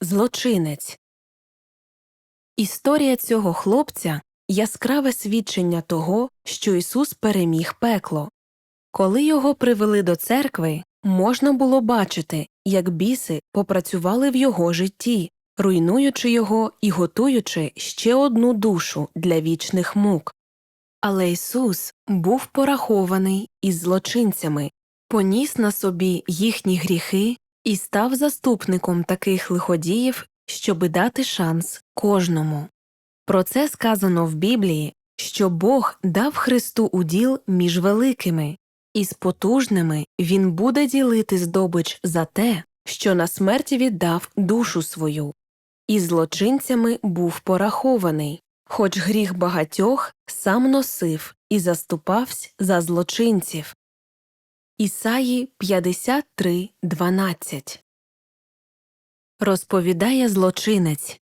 Злочинець. Історія цього хлопця яскраве свідчення того, що Ісус переміг пекло. Коли його привели до церкви, можна було бачити, як біси попрацювали в його житті, руйнуючи його і готуючи ще одну душу для вічних мук. Але Ісус був порахований із злочинцями, поніс на собі їхні гріхи і став заступником таких лиходіїв, щоби дати шанс кожному. Про це сказано в Біблії, що Бог дав Христу уділ між великими, і з потужними він буде ділити здобич за те, що на смерті віддав душу свою, і злочинцями був порахований, хоч гріх багатьох сам носив і заступався за злочинців. Ісаї 53.12 Розповідає злочинець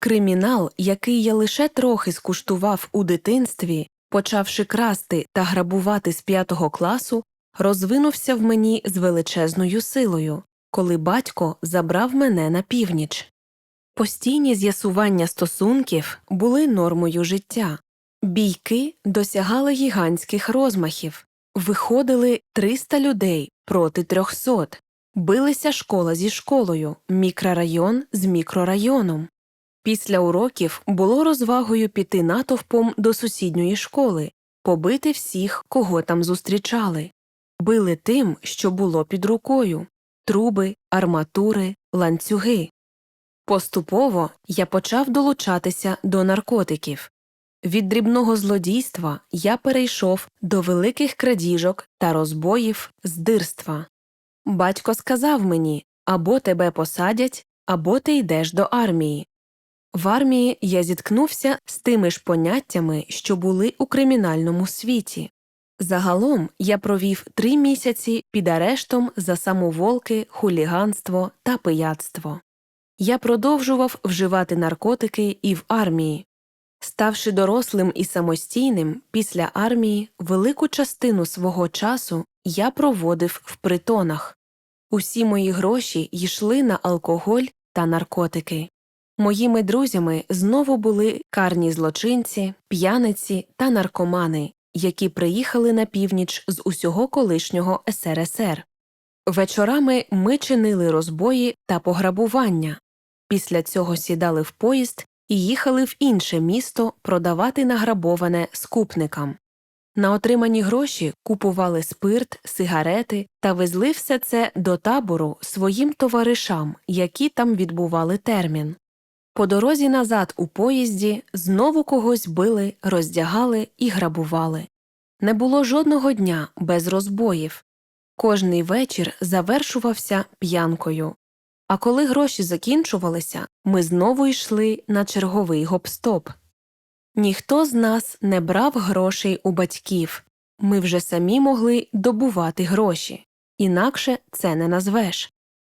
Кримінал, який я лише трохи скуштував у дитинстві, почавши красти та грабувати з п'ятого класу, розвинувся в мені з величезною силою, коли батько забрав мене на північ. Постійні з'ясування стосунків були нормою життя. Бійки досягали гігантських розмахів, виходили 300 людей проти 300, билися школа зі школою, мікрорайон з мікрорайоном. Після уроків було розвагою піти натовпом до сусідньої школи, побити всіх, кого там зустрічали, били тим, що було під рукою труби, арматури, ланцюги. Поступово я почав долучатися до наркотиків. Від дрібного злодійства я перейшов до великих крадіжок та розбоїв здирства. Батько сказав мені або тебе посадять, або ти йдеш до армії. В армії я зіткнувся з тими ж поняттями, що були у кримінальному світі. Загалом я провів три місяці під арештом за самоволки, хуліганство та пияцтво. Я продовжував вживати наркотики і в армії. Ставши дорослим і самостійним, після армії велику частину свого часу я проводив в притонах. Усі мої гроші йшли на алкоголь та наркотики. Моїми друзями знову були карні злочинці, п'яниці та наркомани, які приїхали на північ з усього колишнього СРСР. Вечорами ми чинили розбої та пограбування. Після цього сідали в поїзд і їхали в інше місто продавати награбоване скупникам. На отримані гроші купували спирт, сигарети та везли все це до табору своїм товаришам, які там відбували термін. По дорозі назад у поїзді знову когось били, роздягали і грабували. Не було жодного дня без розбоїв. Кожний вечір завершувався п'янкою. А коли гроші закінчувалися, ми знову йшли на черговий гоп-стоп. Ніхто з нас не брав грошей у батьків ми вже самі могли добувати гроші, інакше це не назвеш.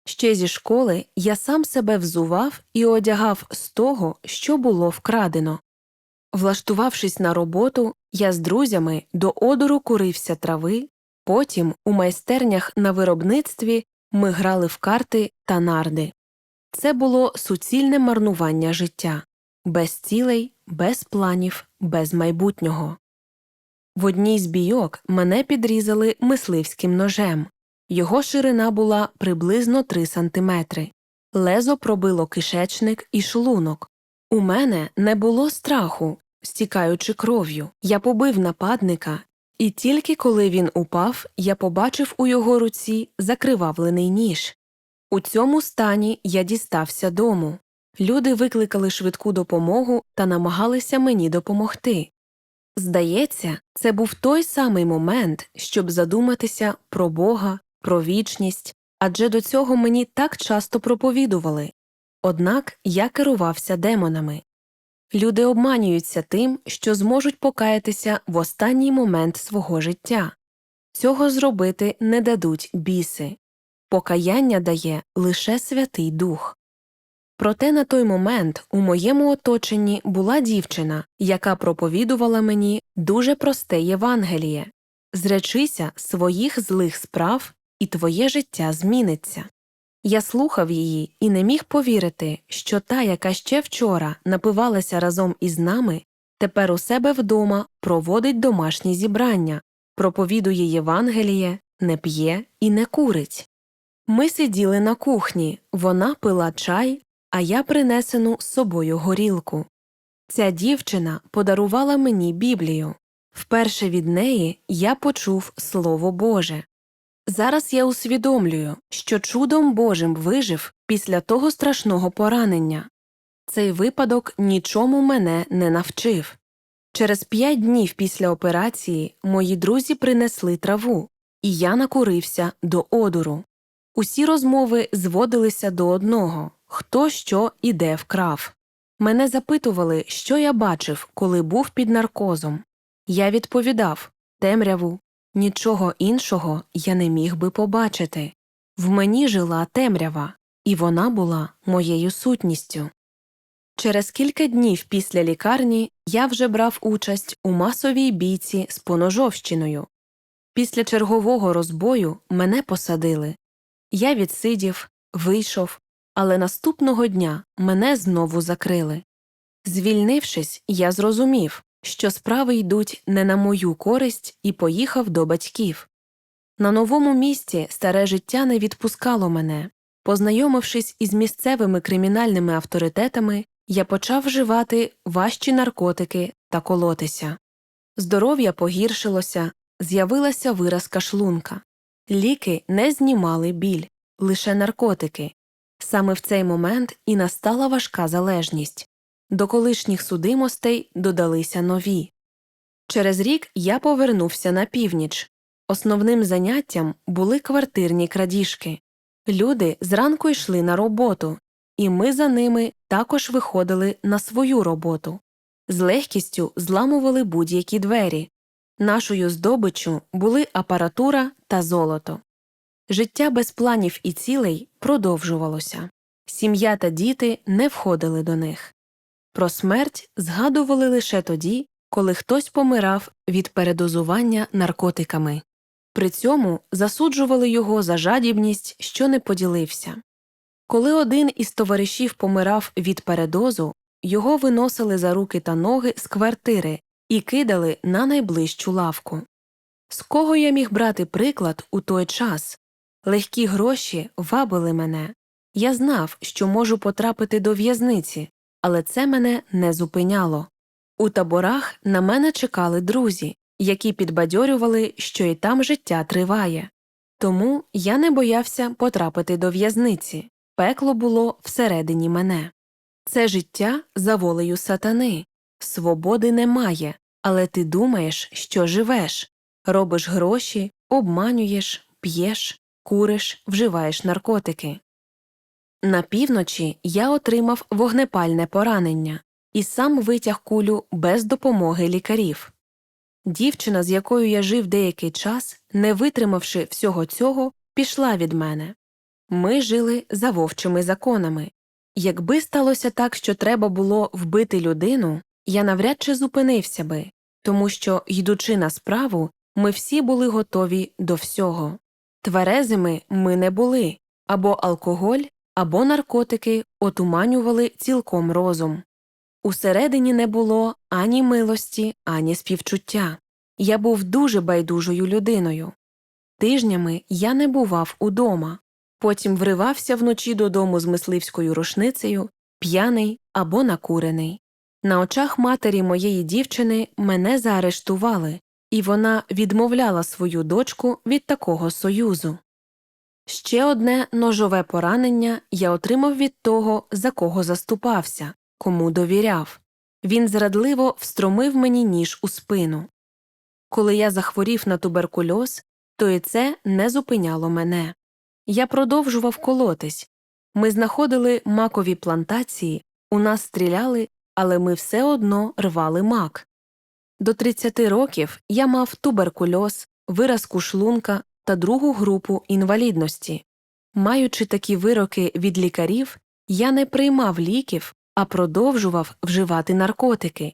Ще зі школи я сам себе взував і одягав з того, що було вкрадено. Влаштувавшись на роботу, я з друзями до одору курився трави, потім у майстернях на виробництві ми грали в карти та нарди. Це було суцільне марнування життя без цілей, без планів, без майбутнього. В одній з бійок мене підрізали мисливським ножем. Його ширина була приблизно 3 сантиметри. Лезо пробило кишечник і шлунок. У мене не було страху, стікаючи кров'ю. Я побив нападника, і тільки коли він упав, я побачив у його руці закривавлений ніж. У цьому стані я дістався дому. Люди викликали швидку допомогу та намагалися мені допомогти. Здається, це був той самий момент, щоб задуматися про Бога, про вічність, адже до цього мені так часто проповідували. Однак я керувався демонами. Люди обманюються тим, що зможуть покаятися в останній момент свого життя. Цього зробити не дадуть біси. Покаяння дає лише Святий Дух. Проте на той момент у моєму оточенні була дівчина, яка проповідувала мені дуже просте Євангеліє зречися своїх злих справ, і твоє життя зміниться. Я слухав її і не міг повірити, що та, яка ще вчора напивалася разом із нами, тепер у себе вдома проводить домашні зібрання, проповідує Євангеліє, не п'є і не курить. Ми сиділи на кухні, вона пила чай, а я принесену з собою горілку. Ця дівчина подарувала мені Біблію. Вперше від неї я почув Слово Боже. Зараз я усвідомлюю, що чудом Божим вижив після того страшного поранення. Цей випадок нічому мене не навчив. Через п'ять днів після операції мої друзі принесли траву, і я накурився до одуру. Усі розмови зводилися до одного хто що і де вкрав. Мене запитували, що я бачив, коли був під наркозом. Я відповідав темряву, нічого іншого я не міг би побачити. В мені жила темрява, і вона була моєю сутністю. Через кілька днів після лікарні я вже брав участь у масовій бійці з поножовщиною. Після чергового розбою мене посадили. Я відсидів, вийшов, але наступного дня мене знову закрили. Звільнившись, я зрозумів, що справи йдуть не на мою користь і поїхав до батьків. На новому місці старе життя не відпускало мене. Познайомившись із місцевими кримінальними авторитетами, я почав вживати важчі наркотики та колотися. Здоров'я погіршилося, з'явилася виразка шлунка. Ліки не знімали біль, лише наркотики. Саме в цей момент і настала важка залежність. До колишніх судимостей додалися нові. Через рік я повернувся на північ. Основним заняттям були квартирні крадіжки. Люди зранку йшли на роботу, і ми за ними також виходили на свою роботу. З легкістю зламували будь-які двері. Нашою здобиччю були апаратура та золото. Життя без планів і цілей продовжувалося. Сім'я та діти не входили до них. Про смерть згадували лише тоді, коли хтось помирав від передозування наркотиками. При цьому засуджували його за жадібність, що не поділився. Коли один із товаришів помирав від передозу, його виносили за руки та ноги з квартири і кидали на найближчу лавку. З кого я міг брати приклад у той час? Легкі гроші вабили мене. Я знав, що можу потрапити до в'язниці, але це мене не зупиняло. У таборах на мене чекали друзі, які підбадьорювали, що і там життя триває. Тому я не боявся потрапити до в'язниці. Пекло було всередині мене. Це життя за волею сатани. Свободи немає, але ти думаєш, що живеш, робиш гроші, обманюєш, п'єш, куриш, вживаєш наркотики. На півночі я отримав вогнепальне поранення і сам витяг кулю без допомоги лікарів. Дівчина, з якою я жив деякий час, не витримавши всього цього, пішла від мене. Ми жили за вовчими законами. Якби сталося так, що треба було вбити людину, я навряд чи зупинився би, тому що, йдучи на справу, ми всі були готові до всього. Тверезими ми не були або алкоголь, або наркотики отуманювали цілком розум. Усередині не було ані милості, ані співчуття. Я був дуже байдужою людиною. Тижнями я не бував удома, потім вривався вночі додому з мисливською рушницею, п'яний або накурений. На очах матері моєї дівчини мене заарештували, і вона відмовляла свою дочку від такого союзу. Ще одне ножове поранення я отримав від того, за кого заступався, кому довіряв. Він зрадливо встромив мені ніж у спину. Коли я захворів на туберкульоз, то і це не зупиняло мене. Я продовжував колотись. Ми знаходили макові плантації, у нас стріляли, але ми все одно рвали мак. До 30 років я мав туберкульоз, виразку шлунка та другу групу інвалідності. Маючи такі вироки від лікарів, я не приймав ліків, а продовжував вживати наркотики.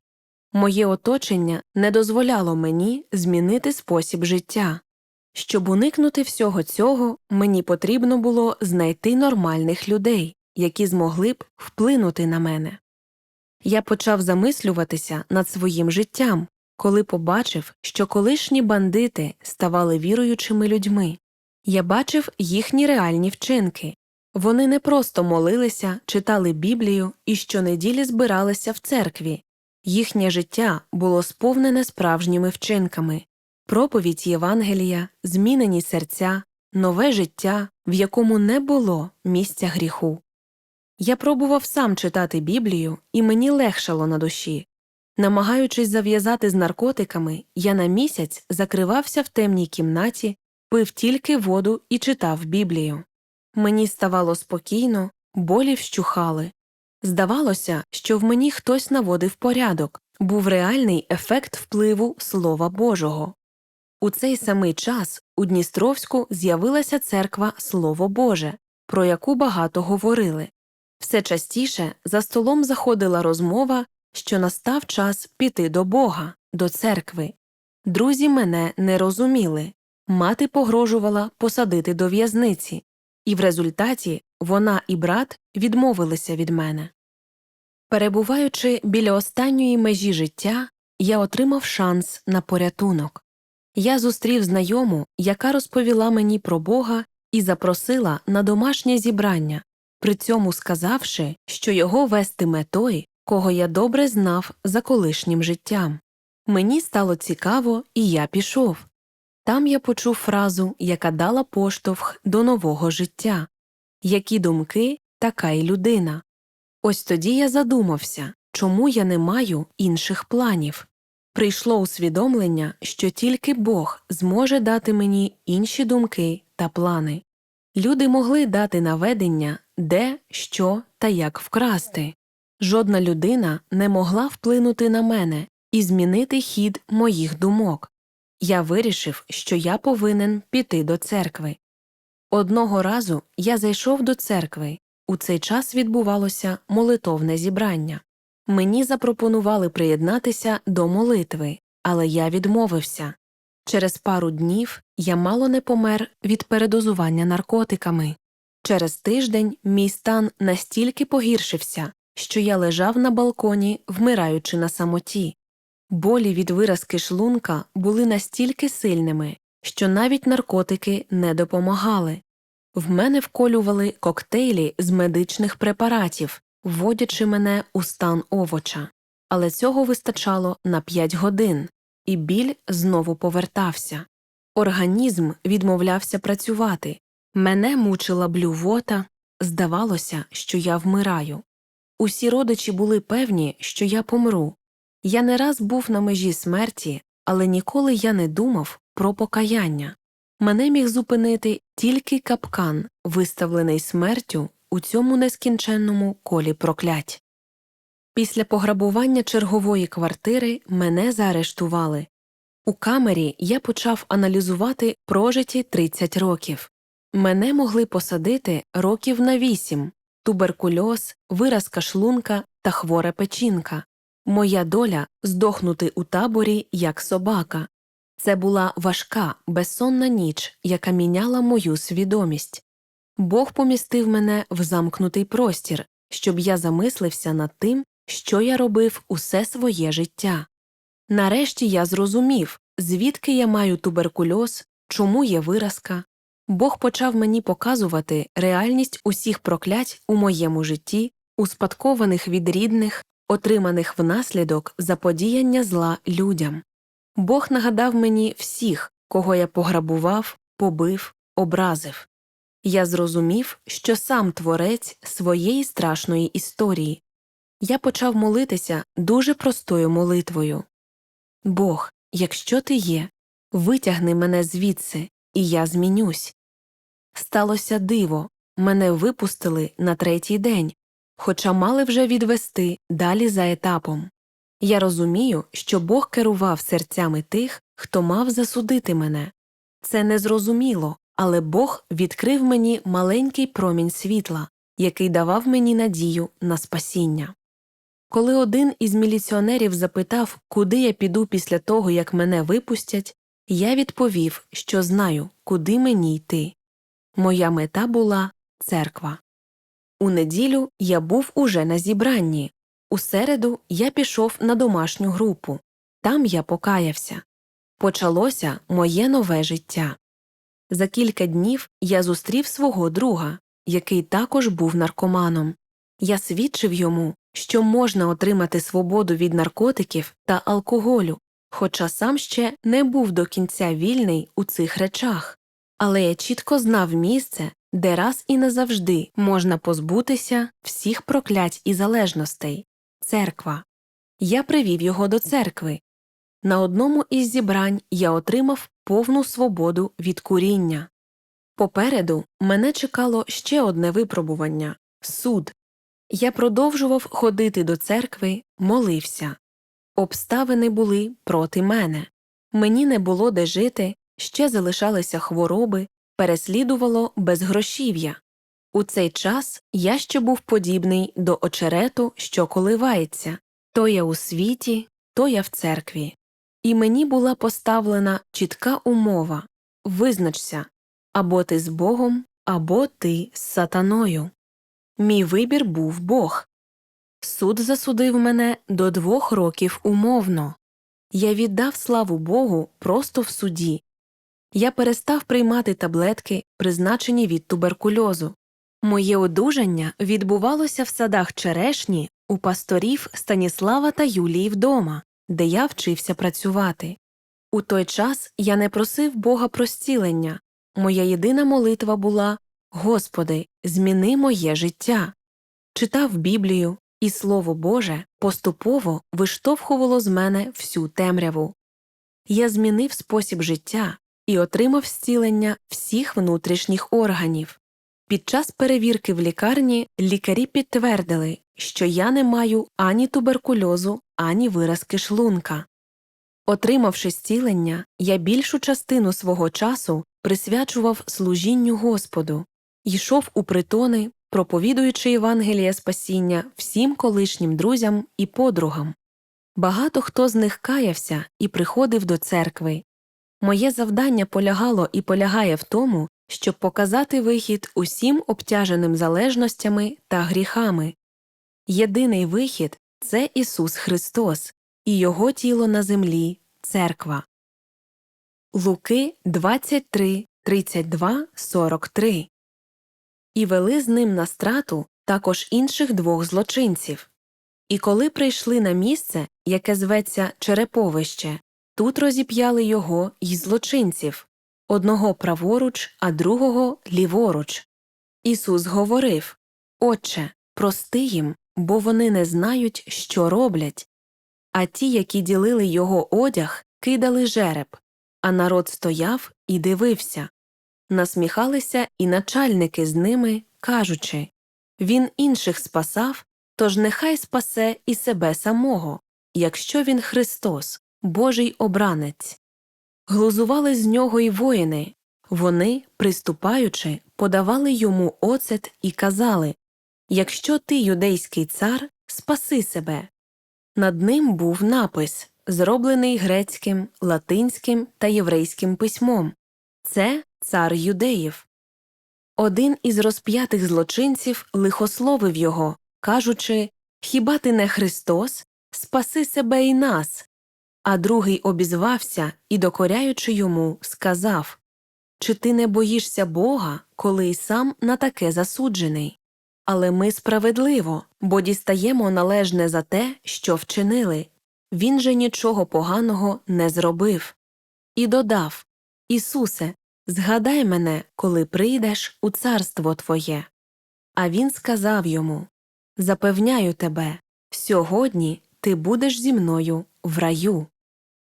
Моє оточення не дозволяло мені змінити спосіб життя. Щоб уникнути всього цього, мені потрібно було знайти нормальних людей, які змогли б вплинути на мене. Я почав замислюватися над своїм життям, коли побачив, що колишні бандити ставали віруючими людьми. Я бачив їхні реальні вчинки. Вони не просто молилися, читали Біблію і щонеділі збиралися в церкві. Їхнє життя було сповнене справжніми вчинками проповідь Євангелія, змінені серця, нове життя, в якому не було місця гріху. Я пробував сам читати Біблію, і мені легшало на душі. Намагаючись зав'язати з наркотиками, я на місяць закривався в темній кімнаті, пив тільки воду і читав Біблію. Мені ставало спокійно, болі вщухали. Здавалося, що в мені хтось наводив порядок, був реальний ефект впливу Слова Божого. У цей самий час у Дністровську з'явилася церква Слово Боже, про яку багато говорили. Все частіше за столом заходила розмова, що настав час піти до Бога, до церкви. Друзі мене не розуміли, мати погрожувала посадити до в'язниці, і в результаті вона і брат відмовилися від мене. Перебуваючи біля останньої межі життя, я отримав шанс на порятунок. Я зустрів знайому, яка розповіла мені про Бога і запросила на домашнє зібрання, при цьому сказавши, що його вестиме той, кого я добре знав за колишнім життям. Мені стало цікаво, і я пішов. Там я почув фразу, яка дала поштовх до нового життя які думки, така й людина. Ось тоді я задумався, чому я не маю інших планів. Прийшло усвідомлення, що тільки Бог зможе дати мені інші думки та плани. Люди могли дати наведення, де, що та як вкрасти. Жодна людина не могла вплинути на мене і змінити хід моїх думок. Я вирішив, що я повинен піти до церкви. Одного разу я зайшов до церкви. У цей час відбувалося молитовне зібрання. Мені запропонували приєднатися до молитви, але я відмовився. Через пару днів я мало не помер від передозування наркотиками. Через тиждень мій стан настільки погіршився, що я лежав на балконі, вмираючи на самоті. Болі від виразки шлунка були настільки сильними, що навіть наркотики не допомагали. В мене вколювали коктейлі з медичних препаратів, вводячи мене у стан овоча, але цього вистачало на 5 годин, і біль знову повертався. Організм відмовлявся працювати, мене мучила блювота, здавалося, що я вмираю. Усі родичі були певні, що я помру. Я не раз був на межі смерті, але ніколи я не думав про покаяння. Мене міг зупинити тільки капкан, виставлений смертю у цьому нескінченному колі проклять. Після пограбування чергової квартири мене заарештували. У камері я почав аналізувати прожиті 30 років. Мене могли посадити років на 8, туберкульоз, виразка шлунка та хвора печінка. Моя доля здохнути у таборі як собака. Це була важка, безсонна ніч, яка міняла мою свідомість. Бог помістив мене в замкнутий простір, щоб я замислився над тим, що я робив усе своє життя. Нарешті я зрозумів, звідки я маю туберкульоз, чому є виразка. Бог почав мені показувати реальність усіх проклять у моєму житті, успадкованих від рідних, отриманих внаслідок заподіяння зла людям. Бог нагадав мені всіх, кого я пограбував, побив, образив. Я зрозумів, що сам творець своєї страшної історії. Я почав молитися дуже простою молитвою Бог, якщо ти є, витягни мене звідси, і я змінюсь. Сталося диво, мене випустили на третій день, хоча мали вже відвести далі за етапом. Я розумію, що Бог керував серцями тих, хто мав засудити мене. Це незрозуміло, але Бог відкрив мені маленький промінь світла, який давав мені надію на спасіння. Коли один із міліціонерів запитав, куди я піду після того, як мене випустять, Я відповів, що знаю, куди мені йти. Моя мета була церква. У неділю я був уже на зібранні. У середу я пішов на домашню групу. Там я покаявся. Почалося моє нове життя. За кілька днів я зустрів свого друга, який також був наркоманом. Я свідчив йому, що можна отримати свободу від наркотиків та алкоголю, хоча сам ще не був до кінця вільний у цих речах. Але я чітко знав місце, де раз і назавжди можна позбутися всіх проклять і залежностей церква. Я привів його до церкви. На одному із зібрань я отримав повну свободу від куріння. Попереду мене чекало ще одне випробування суд. Я продовжував ходити до церкви, молився. Обставини були проти мене. Мені не було де жити, ще залишалися хвороби, переслідувало безгрошів'я. У цей час я ще був подібний до очерету, що коливається то я у світі, то я в церкві. І мені була поставлена чітка умова визначся або ти з Богом, або ти з сатаною. Мій вибір був Бог. Суд засудив мене до двох років умовно. Я віддав славу Богу просто в суді. Я перестав приймати таблетки, призначені від туберкульозу. Моє одужання відбувалося в садах черешні у пасторів Станіслава та Юлії вдома, де я вчився працювати. У той час я не просив Бога про зцілення. Моя єдина молитва була Господи, зміни моє життя. Читав Біблію, і Слово Боже поступово виштовхувало з мене всю темряву. Я змінив спосіб життя і отримав зцілення всіх внутрішніх органів. Під час перевірки в лікарні лікарі підтвердили, що я не маю ані туберкульозу, ані виразки шлунка. Отримавши зцілення, я більшу частину свого часу присвячував служінню Господу, йшов у притони, проповідуючи Євангеліє спасіння всім колишнім друзям і подругам. Багато хто з них каявся і приходив до церкви. Моє завдання полягало і полягає в тому, щоб показати вихід усім обтяженим залежностями та гріхами. Єдиний вихід це Ісус Христос і Його тіло на землі церква. Луки 23, 32, 43 І вели з ним на страту також інших двох злочинців. І коли прийшли на місце, яке зветься Череповище, тут розіп'яли його й злочинців одного праворуч, а другого ліворуч. Ісус говорив Отче, прости їм, бо вони не знають, що роблять. А ті, які ділили його одяг, кидали жереб, а народ стояв і дивився. Насміхалися і начальники з ними, кажучи Він інших спасав, тож нехай спасе і себе самого, якщо він Христос, Божий обранець. Глузували з нього й воїни. Вони, приступаючи, подавали йому оцет і казали Якщо ти юдейський цар, спаси себе. Над ним був напис, зроблений грецьким, латинським та єврейським письмом це цар юдеїв. Один із розп'ятих злочинців лихословив його, кажучи Хіба ти не Христос? Спаси себе і нас. А другий обізвався і, докоряючи йому, сказав Чи ти не боїшся Бога, коли й сам на таке засуджений? Але ми справедливо, бо дістаємо належне за те, що вчинили. Він же нічого поганого не зробив. І додав Ісусе, згадай мене, коли прийдеш у царство Твоє. А він сказав йому Запевняю тебе, сьогодні ти будеш зі мною в раю.